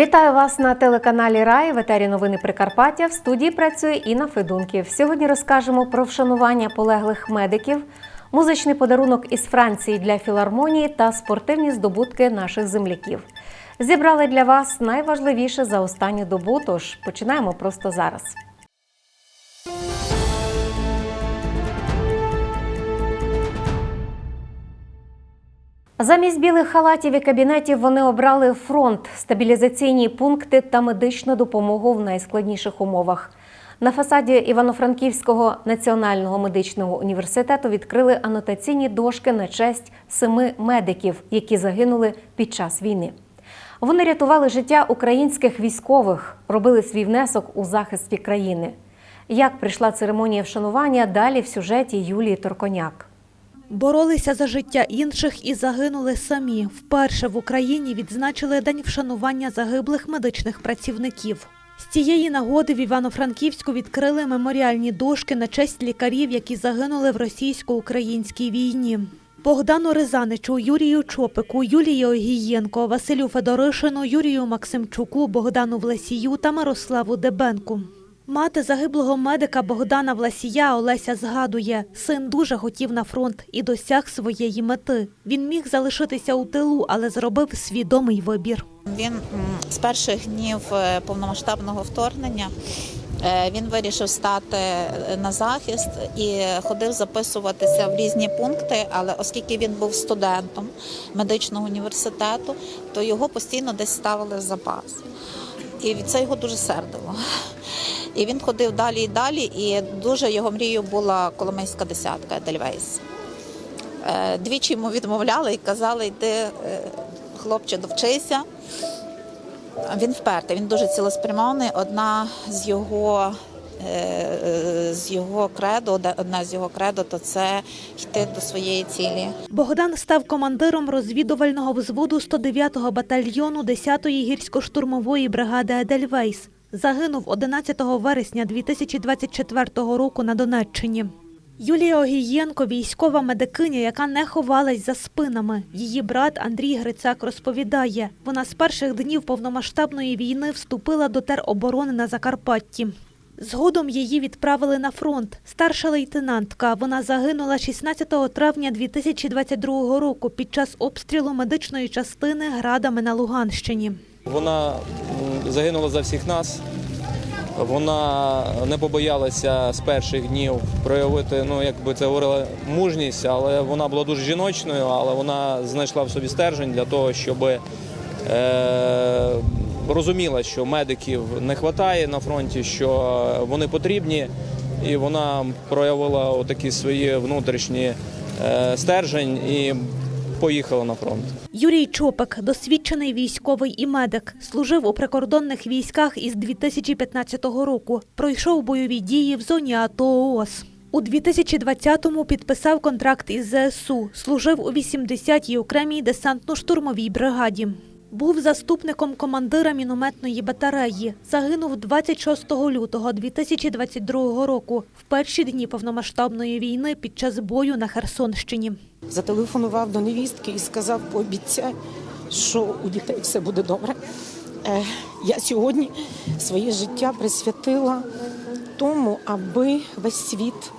Вітаю вас на телеканалі Рай в етері новини Прикарпаття. В студії працює Інна Федунків. Сьогодні розкажемо про вшанування полеглих медиків, музичний подарунок із Франції для філармонії та спортивні здобутки наших земляків. Зібрали для вас найважливіше за останню добу. Тож починаємо просто зараз. Замість білих халатів і кабінетів вони обрали фронт, стабілізаційні пункти та медичну допомогу в найскладніших умовах. На фасаді Івано-Франківського національного медичного університету відкрили анотаційні дошки на честь семи медиків, які загинули під час війни. Вони рятували життя українських військових, робили свій внесок у захисті країни. Як прийшла церемонія вшанування далі в сюжеті Юлії Торконяк. Боролися за життя інших і загинули самі. Вперше в Україні відзначили День вшанування загиблих медичних працівників. З цієї нагоди в Івано-Франківську відкрили меморіальні дошки на честь лікарів, які загинули в російсько-українській війні. Богдану Ризаничу, Юрію Чопику, Юлії Огієнко, Василю Федоришину, Юрію Максимчуку, Богдану Власію та Мирославу Дебенку. Мати загиблого медика Богдана Власія Олеся згадує, син дуже хотів на фронт і досяг своєї мети. Він міг залишитися у тилу, але зробив свідомий вибір. Він з перших днів е, повномасштабного вторгнення е, він вирішив стати е, на захист і ходив записуватися в різні пункти. Але оскільки він був студентом медичного університету, то його постійно десь ставили в запас. І це його дуже сердило. І він ходив далі і далі, і дуже його мрією була Коломийська десятка Едельвейс. Е, Двічі йому відмовляли і казали, йди, е, хлопче, довчися. Він впертий, він дуже цілеспрямований. Одна з його, з його кредо, одна з його кредо, то це йти до своєї цілі. Богдан став командиром розвідувального взводу 109-го батальйону 10-ї гірсько-штурмової бригади Едельвейс. Загинув 11 вересня 2024 року на Донеччині. Юлія Огієнко – військова медикиня, яка не ховалась за спинами. Її брат Андрій Грицак розповідає, вона з перших днів повномасштабної війни вступила до тероборони на Закарпатті. Згодом її відправили на фронт. Старша лейтенантка. Вона загинула 16 травня 2022 року під час обстрілу медичної частини градами на Луганщині. Вона загинула за всіх нас. Вона не побоялася з перших днів проявити, ну як би це говорила, мужність, але вона була дуже жіночною, але вона знайшла в собі стержень для того, щоб е, розуміла, що медиків не вистачає на фронті, що вони потрібні, і вона проявила отакі свої внутрішні е, стержень і поїхала на фронт. Юрій Чопик – досвідчений військовий і медик. Служив у прикордонних військах із 2015 року. Пройшов бойові дії в зоні АТО ООС. У 2020-му підписав контракт із ЗСУ. Служив у 80-й окремій десантно-штурмовій бригаді. Був заступником командира мінометної батареї. Загинув 26 лютого 2022 року в перші дні повномасштабної війни під час бою на Херсонщині. Зателефонував до невістки і сказав, пообіцяй, що у дітей все буде добре. Е, Я сьогодні своє життя присвятила тому, аби весь світ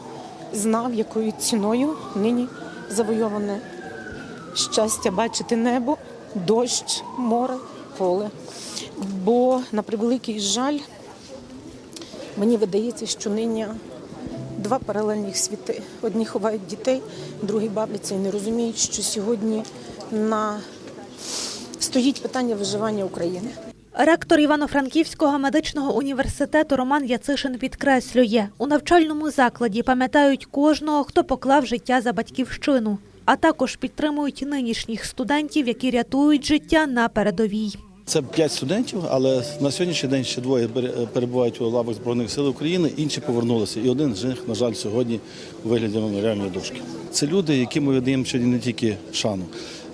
знав, якою ціною нині завойоване щастя бачити небо, дощ, море, поле. Бо, на превеликий жаль, мені видається, що нині два паралельних світи. Одні ховають дітей, другі бавляться і не розуміють, що сьогодні на стоїть питання виживання України. Ректор Івано-Франківського медичного університету Роман Яцишин підкреслює, у навчальному закладі пам'ятають кожного, хто поклав життя за батьківщину, а також підтримують нинішніх студентів, які рятують життя на передовій. Це п'ять студентів, але на сьогоднішній день ще двоє перебувають у лавах Збройних сил України, інші повернулися. І один з них, на жаль, сьогодні у вигляді меморіальної дошки. Це люди, яким ми видаємо сьогодні не тільки шану.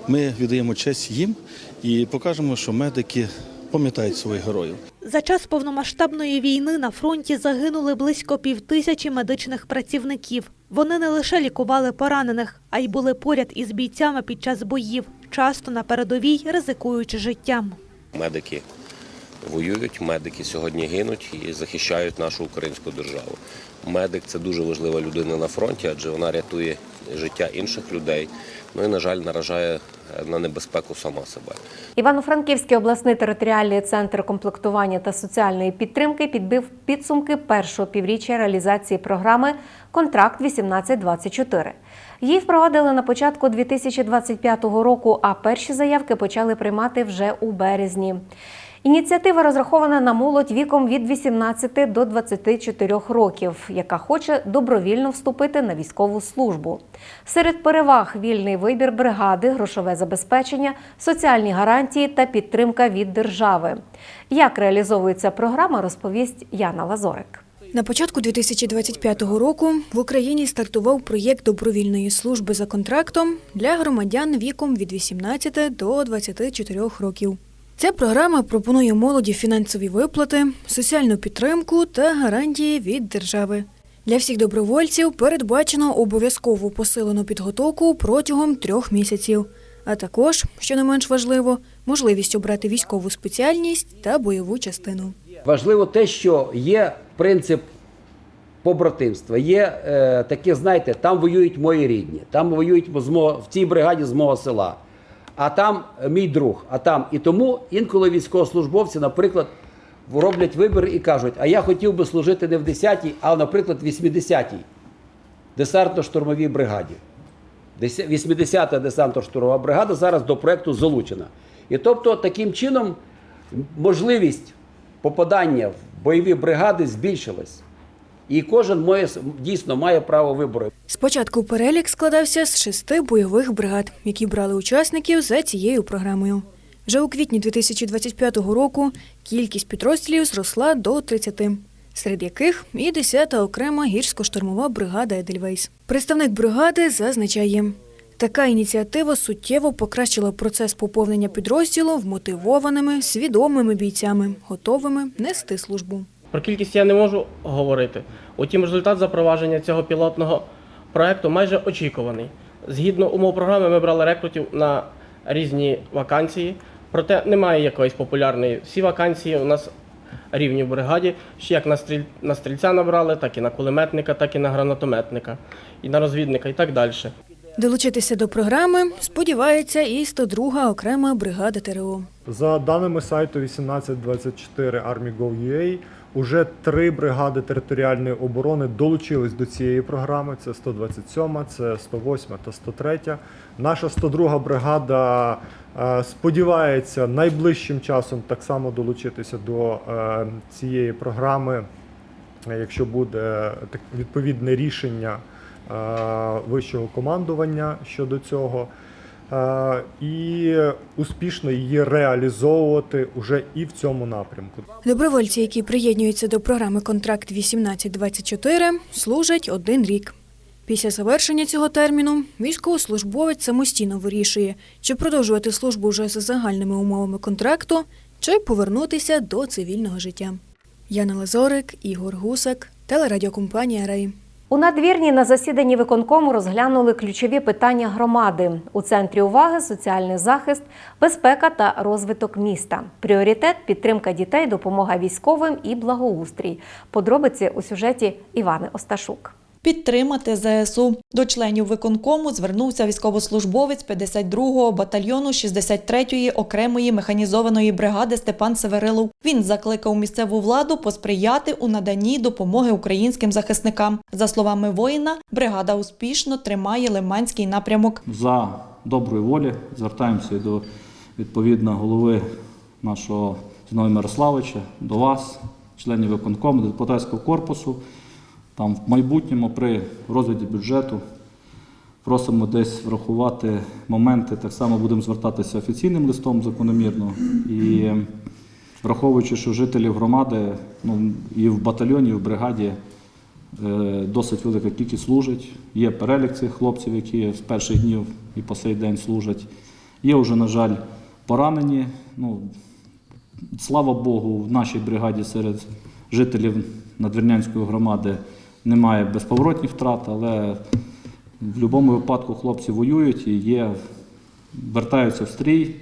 ми віддаємо честь їм і покажемо, що медики пам'ятають своїх героїв. За час повномасштабної війни на фронті загинули близько півтисячі медичних працівників. Вони не лише лікували поранених, а й були поряд із бійцями під час боїв, часто на передовій ризикуючи життям. Медики воюють, медики сьогодні гинуть і захищають нашу українську державу. Медик це дуже важлива людина на фронті, адже вона рятує життя інших людей. Ну і, на жаль, наражає на небезпеку сама себе. Івано-Франківський обласний територіальний центр комплектування та соціальної підтримки підбив підсумки першого півріччя реалізації програми Контракт 1824 Її впровадили на початку 2025 року, а перші заявки почали приймати вже у березні. Ініціатива розрахована на молодь віком від 18 до 24 років, яка хоче добровільно вступити на військову службу. Серед переваг вільний вибір бригади, грошове забезпечення, соціальні гарантії та підтримка від держави. Як реалізовується програма, розповість Яна Лазорик. На початку 2025 року в Україні стартував проєкт добровільної служби за контрактом для громадян віком від 18 до 24 років. Ця програма пропонує молоді фінансові виплати, соціальну підтримку та гарантії від держави. Для всіх добровольців передбачено обов'язкову посилену підготовку протягом трьох місяців, а також, що не менш важливо, можливість обрати військову спеціальність та бойову частину. Важливо те, що є принцип побратимства. Є е, таке, знаєте, там воюють мої рідні, там воюють в цій бригаді з мого села, а там е, мій друг, а там. І тому інколи військовослужбовці, наприклад, роблять вибір і кажуть, а я хотів би служити не в 10-й, а, наприклад, в 80-й десантно-штурмовій бригаді. 80-та десантно-штурмова бригада зараз до проєкту залучена. І тобто таким чином можливість попадання в бойові бригади збільшилась. І кожен має, дійсно має право вибору. Спочатку перелік складався з шести бойових бригад, які брали учасників за цією програмою. Вже у квітні 2025 року кількість підрозділів зросла до 30, серед яких і 10-та окрема гірсько-штурмова бригада Едельвейс. Представник бригади зазначає, така ініціатива суттєво покращила процес поповнення підрозділу вмотивованими, свідомими бійцями, готовими нести службу. Про кількість я не можу говорити. Утім, результат запровадження цього пілотного проекту майже очікуваний. Згідно умов програми, ми брали рекрутів на різні вакансії, проте немає якоїсь популярної. Всі вакансії у нас рівні в бригаді, ще як на, стріль... на стрільця набрали, так і на кулеметника, так і на гранатометника, і на розвідника, і так далі. Долучитися до програми сподівається і 102-га окрема бригада ТРО. За даними сайту 1824 Army.gov.ua, уже три бригади територіальної оборони долучились до цієї програми. Це 127, це 108 та 103. Наша 102 бригада е, сподівається найближчим часом так само долучитися до е, цієї програми, е, якщо буде відповідне рішення е, вищого командування щодо цього. І успішно її реалізовувати уже і в цьому напрямку. Добровольці, які приєднуються до програми Контракт 1824, служать один рік. Після завершення цього терміну військовослужбовець самостійно вирішує, чи продовжувати службу вже за загальними умовами контракту, чи повернутися до цивільного життя. Яна Лазорик, Ігор Гусак, телерадіокомпанія Рей. У надвірні на засіданні виконкому розглянули ключові питання громади. У центрі уваги соціальний захист, безпека та розвиток міста. Пріоритет підтримка дітей, допомога військовим і благоустрій. Подробиці у сюжеті Івани Осташук. Підтримати ЗСУ. До членів виконкому звернувся військовослужбовець 52-го батальйону 63-ї окремої механізованої бригади Степан Северилов. Він закликав місцеву владу посприяти у наданні допомоги українським захисникам. За словами воїна, бригада успішно тримає лиманський напрямок. за доброї волі звертаємося до відповідно голови нашого Зіновія Мирославича, до вас, членів виконкому, депутатського корпусу. Там в майбутньому при розгляді бюджету просимо десь врахувати моменти. Так само будемо звертатися офіційним листом закономірно. І враховуючи, що жителів громади ну, і в батальйоні, і в бригаді Е, Досить велика кількість служить. Є перелік цих хлопців, які з перших днів і по сей день служать. Є вже, на жаль, поранені. Ну, слава Богу, в нашій бригаді серед жителів Надвірнянської громади немає безповоротних втрат, але в будь-якому випадку хлопці воюють і є, вертаються в стрій.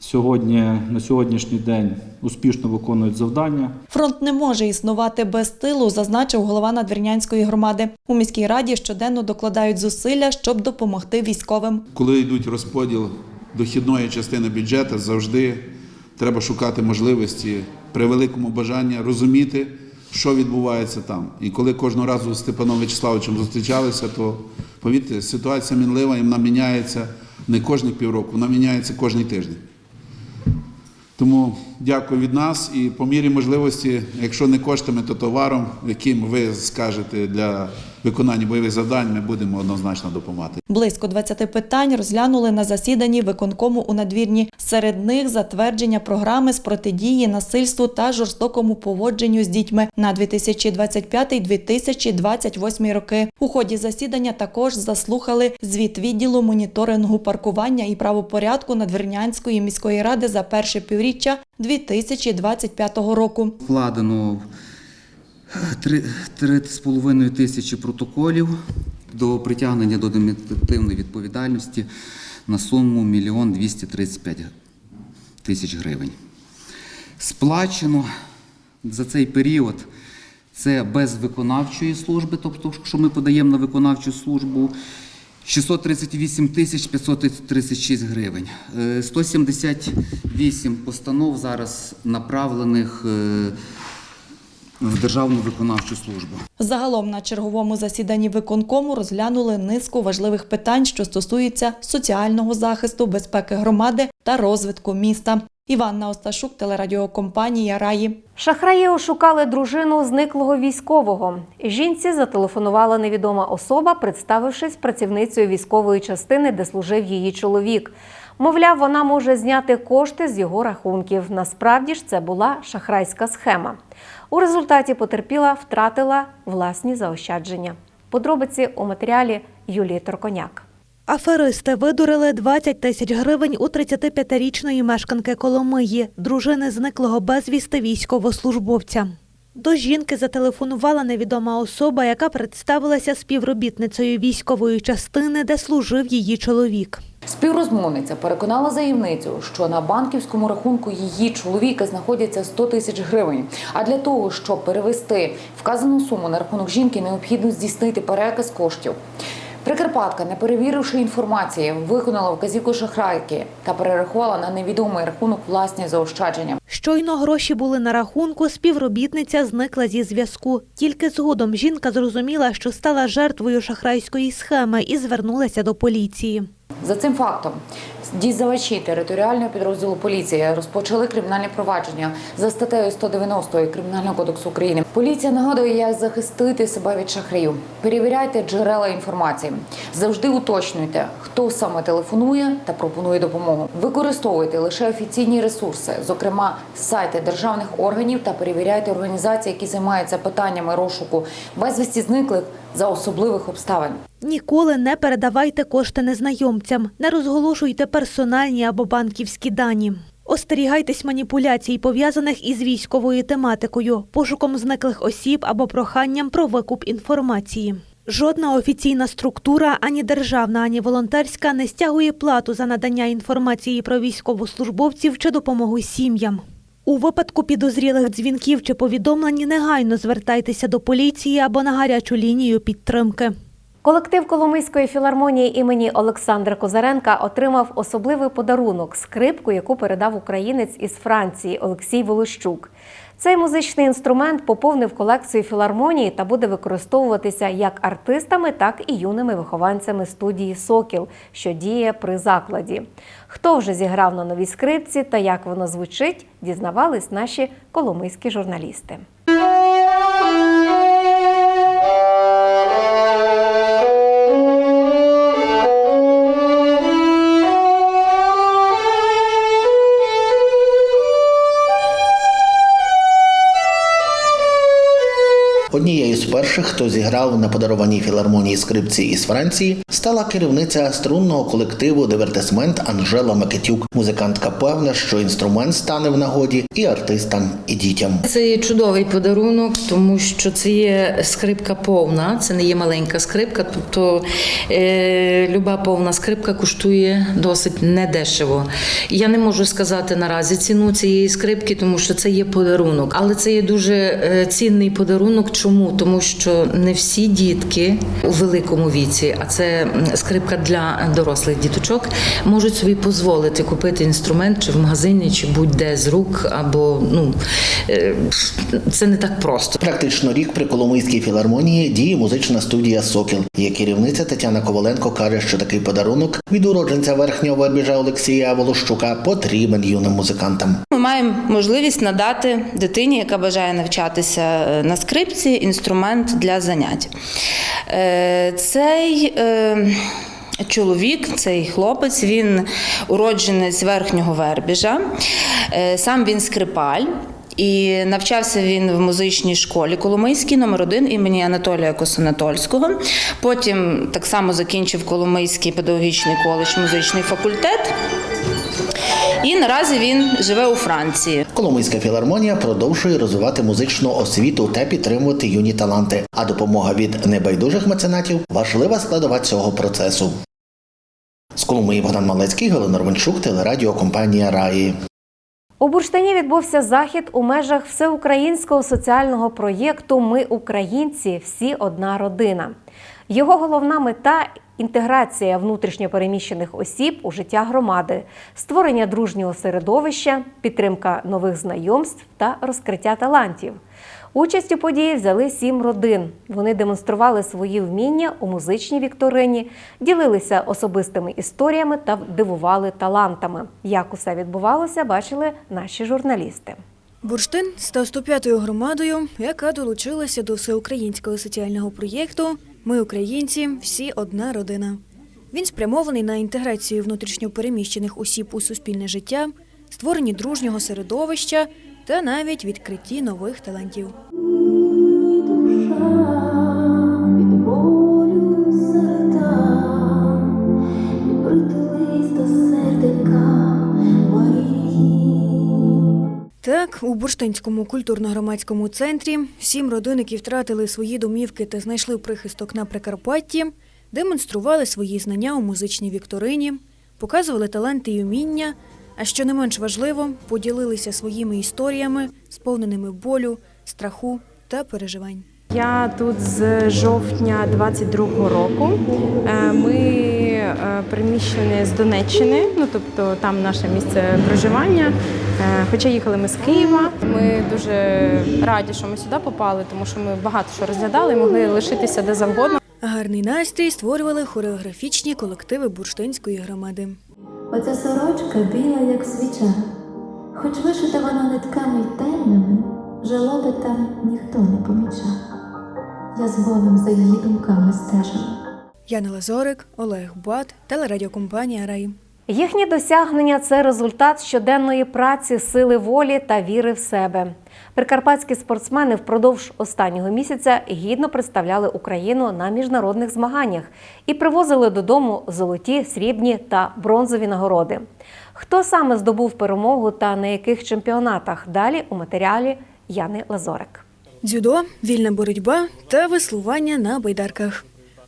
Сьогодні, на сьогоднішній день успішно виконують завдання. Фронт не може існувати без тилу, зазначив голова Надвірнянської громади. У міській раді щоденно докладають зусилля, щоб допомогти військовим. Коли йдуть розподіл дохідної частини бюджету, завжди треба шукати можливості при великому бажанні розуміти, що відбувається там. І коли кожного разу з Степаном Вячеславовичем зустрічалися, то повірте, ситуація мінлива і вона міняється не кожні півроку, вона міняється кожний тиждень. Тому дякую від нас і по мірі можливості, якщо не коштами, то товаром, яким ви скажете для виконання бойових завдань, ми будемо однозначно допомагати. Близько 20 питань розглянули на засіданні виконкому у надвірні. Серед них затвердження програми з протидії насильству та жорстокому поводженню з дітьми на 2025-2028 роки. У ході засідання також заслухали звіт відділу моніторингу паркування і правопорядку Надвірнянської міської ради за перше півріччя 2025 року. Вкладено три- три з половиною тисячі протоколів до притягнення до адміністративної відповідальності на суму 1 мільйон 235 тисяч гривень. Сплачено за цей період це без виконавчої служби, тобто, що ми подаємо на виконавчу службу, 638 тисяч 536 гривень. Е, 178 постанов зараз направлених е, в Державну виконавчу службу. Загалом на черговому засіданні виконкому розглянули низку важливих питань, що стосуються соціального захисту, безпеки громади та розвитку міста. Іванна Осташук, телерадіокомпанія Раї. Шахраї ошукали дружину зниклого військового. Жінці зателефонувала невідома особа, представившись працівницею військової частини, де служив її чоловік. Мовляв, вона може зняти кошти з його рахунків. Насправді ж це була шахрайська схема. У результаті потерпіла втратила власні заощадження. Подробиці у матеріалі Юлії Торконяк. Аферисти видурили 20 тисяч гривень у 35-річної мешканки Коломиї, дружини зниклого безвісти військовослужбовця. До жінки зателефонувала невідома особа, яка представилася співробітницею військової частини, де служив її чоловік. Співрозмовниця переконала заявницю, що на банківському рахунку її чоловіка знаходяться 100 тисяч гривень. А для того, щоб перевести вказану суму на рахунок жінки, необхідно здійснити переказ коштів. Прикарпатка, не перевіривши інформації, виконала вказівку шахрайки та перерахувала на невідомий рахунок власні заощадження. Щойно гроші були на рахунку, співробітниця зникла зі зв'язку. Тільки згодом жінка зрозуміла, що стала жертвою шахрайської схеми і звернулася до поліції. За цим фактом дізнавачі територіального підрозділу поліції розпочали кримінальне провадження за статтею 190 Кримінального кодексу України. Поліція нагадує, як захистити себе від шахраїв. Перевіряйте джерела інформації. Завжди уточнюйте, хто саме телефонує та пропонує допомогу. Використовуйте лише офіційні ресурси, зокрема сайти державних органів, та перевіряйте організації, які займаються питаннями розшуку безвісті зниклих за особливих обставин. Ніколи не передавайте кошти незнайомцям, не розголошуйте персональні або банківські дані. Остерігайтесь маніпуляцій, пов'язаних із військовою тематикою, пошуком зниклих осіб або проханням про викуп інформації. Жодна офіційна структура, ані державна, ані волонтерська не стягує плату за надання інформації про військовослужбовців чи допомогу сім'ям. У випадку підозрілих дзвінків чи повідомлень негайно звертайтеся до поліції або на гарячу лінію підтримки. Колектив Коломийської філармонії імені Олександра Козаренка отримав особливий подарунок скрипку, яку передав українець із Франції Олексій Волощук. Цей музичний інструмент поповнив колекцію філармонії та буде використовуватися як артистами, так і юними вихованцями студії Сокіл, що діє при закладі. Хто вже зіграв на новій скрипці та як воно звучить, дізнавались наші коломийські журналісти. Перших хто зіграв на подарованій філармонії скрипці із Франції, стала керівниця струнного колективу Дивертисмент Анжела Микитюк. Музикантка певна, що інструмент стане в нагоді і артистам, і дітям. Це є чудовий подарунок, тому що це є скрипка повна, це не є маленька скрипка. Тобто е, люба повна скрипка коштує досить недешево. Я не можу сказати наразі ціну цієї скрипки, тому що це є подарунок. Але це є дуже е, цінний подарунок. Чому? Тому що не всі дітки у великому віці, а це скрипка для дорослих діточок, можуть собі дозволити купити інструмент чи в магазині, чи будь-де з рук, або ну е, це не так просто. Практично рік при Коломийській філармонії діє музична студія Сокіл. Її керівниця Тетяна Коваленко каже, що такий подарунок від уродженця верхнього вербіжа Олексія Волощука потрібен юним музикантам. Ми маємо можливість надати дитині, яка бажає навчатися е, на скрипці, інструмент для занять. Е, Цей е, чоловік, цей хлопець, він уродженець верхнього вербіжа. Е, Сам він скрипаль. І навчався він в музичній школі Коломийській номер 1 імені Анатолія Косанатольського. Потім так само закінчив Коломийський педагогічний коледж музичний факультет. І наразі він живе у Франції. Коломийська філармонія продовжує розвивати музичну освіту та підтримувати юні таланти. А допомога від небайдужих меценатів важлива складова цього процесу. З Коломиї Богдан Малецький, Галина Романчук, телерадіокомпанія Раї. У Бурштині відбувся захід у межах всеукраїнського соціального проєкту Ми українці, всі одна родина. Його головна мета інтеграція внутрішньопереміщених осіб у життя громади, створення дружнього середовища, підтримка нових знайомств та розкриття талантів. Участь у події взяли сім родин. Вони демонстрували свої вміння у музичній вікторині, ділилися особистими історіями та дивували талантами. Як усе відбувалося, бачили наші журналісти. Бурштин став 105-ю громадою, яка долучилася до всеукраїнського соціального проєкту Ми українці, всі одна родина. Він спрямований на інтеграцію внутрішньопереміщених осіб у суспільне життя, створенні дружнього середовища та навіть відкритті нових талантів. Так, у Бурштинському культурно-громадському центрі сім родин, які втратили свої домівки та знайшли прихисток на Прикарпатті, демонстрували свої знання у музичній вікторині, показували таланти й уміння, а що не менш важливо, поділилися своїми історіями, сповненими болю, страху та переживань. Я тут з жовтня 22-го року. Е, Ми е, переміщені з Донеччини, ну тобто там наше місце проживання. Е, Хоча їхали ми з Києва. Ми дуже раді, що ми сюди попали, тому що ми багато що розглядали і могли лишитися де завгодно. Гарний настрій створювали хореографічні колективи бурштинської громади. Оця сорочка біла, як свіча, хоч вишита вона нитками й темними, жалоби там ніхто не помічав. Я з болем за її думками стежила. Яна Лазорик, Олег Бат, телерадіокомпанія Рай. Їхні досягнення це результат щоденної праці, сили волі та віри в себе. Прикарпатські спортсмени впродовж останнього місяця гідно представляли Україну на міжнародних змаганнях і привозили додому золоті, срібні та бронзові нагороди. Хто саме здобув перемогу та на яких чемпіонатах? Далі у матеріалі Яни Лазорик. Дзюдо, вільна боротьба та веслування на байдарках.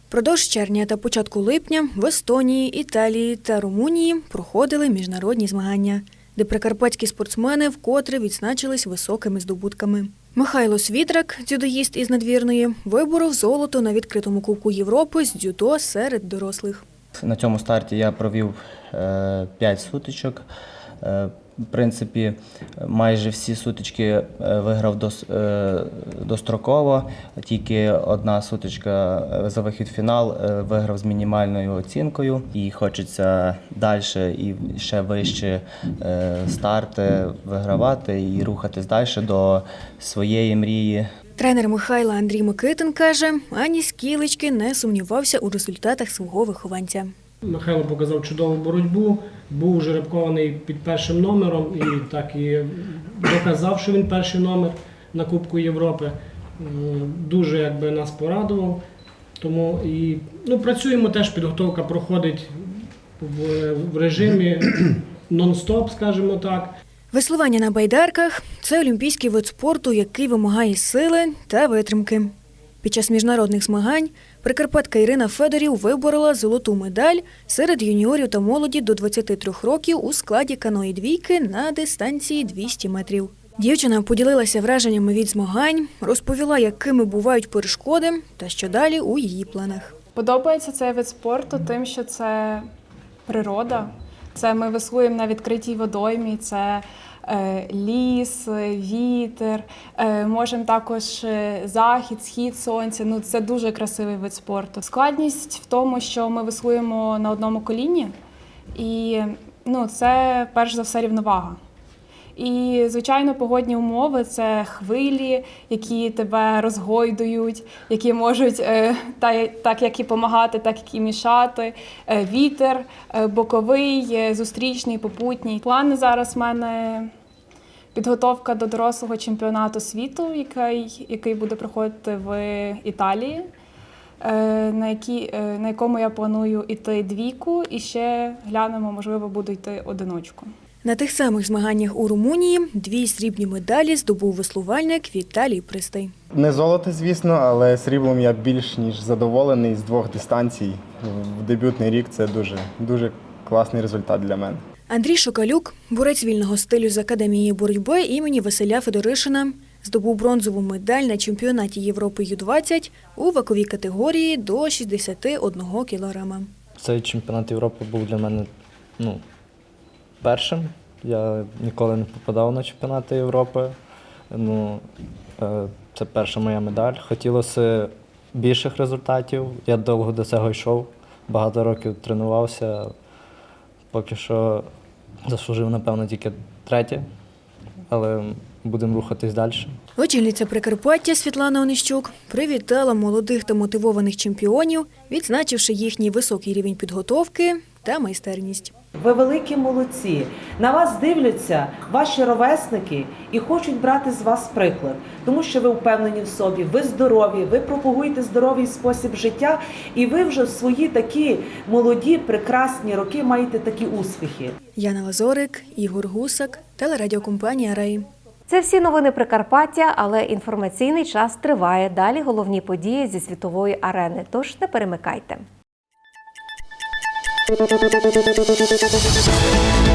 Продовж червня та початку липня в Естонії, Італії та Румунії проходили міжнародні змагання, де прикарпатські спортсмени вкотре відзначились високими здобутками. Михайло Світрак, дзюдоїст із надвірної, виборов золото на відкритому Кубку Європи з дзюдо серед дорослих. На цьому старті я провів 5 сутичок. Е, В принципі, майже всі сутички е, виграв дос- е, достроково. Тільки одна сутичка за вихід в фінал виграв з мінімальною оцінкою. І хочеться далі і ще вище старти вигравати і рухатись далі до своєї мрії. Тренер Михайла Андрій Микитин каже, ані скілечки не сумнівався у результатах свого вихованця. Михайло показав чудову боротьбу, був жеребкований під першим номером і так і доказав, що він перший номер на Кубку Європи. дуже якби, нас порадував. Тому і ну, працюємо теж, підготовка проходить в, в режимі нон-стоп, скажімо так. Веслування на байдарках це олімпійський вид спорту, який вимагає сили та витримки. Під час міжнародних змагань прикарпатка Ірина Федорів виборола золоту медаль серед юніорів та молоді до 23 років у складі каної двійки на дистанції 200 метрів. Дівчина поділилася враженнями від змагань, розповіла, якими бувають перешкоди та що далі у її планах. Подобається цей вид спорту тим, що це природа. Це ми веслуємо на відкритій водоймі, це ліс, е, вітер. Е, можемо також е, захід, схід сонця. Ну це дуже красивий вид спорту. Складність в тому, що ми веслуємо на одному коліні, і ну, це перш за все рівновага. І, звичайно, погодні умови це хвилі, які тебе розгойдують, які можуть та- так як і допомагати, так і мішати. Вітер боковий, зустрічний, попутній. Плани зараз в мене підготовка до дорослого чемпіонату світу, який, який буде проходити в Італії. е, На, які, е, на якому я планую йти двійку, і ще глянемо, можливо, буду йти одиночку. На тих самих змаганнях у Румунії дві срібні медалі здобув веслувальник Віталій Пристай. Не золото, звісно, але сріблом я більш ніж задоволений з двох дистанцій. В дебютний рік це дуже, дуже класний результат для мене. Андрій Шокалюк, борець вільного стилю з академії боротьби імені Василя Федоришина, здобув бронзову медаль на чемпіонаті Європи Ю-20 у ваковій категорії до 61 кілограма. Цей чемпіонат Європи був для мене ну, першим. Я ніколи не попадав на чемпіонати Європи. Ну, е, це перша моя медаль. Хотілося більших результатів. Я довго до цього йшов, багато років тренувався. Поки що заслужив, напевно, тільки третє, але будемо рухатись далі. Очільниця Прикарпаття Світлана Онищук привітала молодих та мотивованих чемпіонів, відзначивши їхній високий рівень підготовки та майстерність. Ви великі молодці. На вас дивляться ваші ровесники і хочуть брати з вас приклад, тому що ви впевнені в собі, ви здорові, ви пропагуєте здоровий спосіб життя, і ви вже в свої такі молоді, прекрасні роки маєте такі успіхи. Яна Лазорик, Ігор Гусак, телерадіокомпанія Рей. Це всі новини Прикарпаття, але інформаційний час триває. Далі головні події зі світової арени. Тож не перемикайте. Thank you.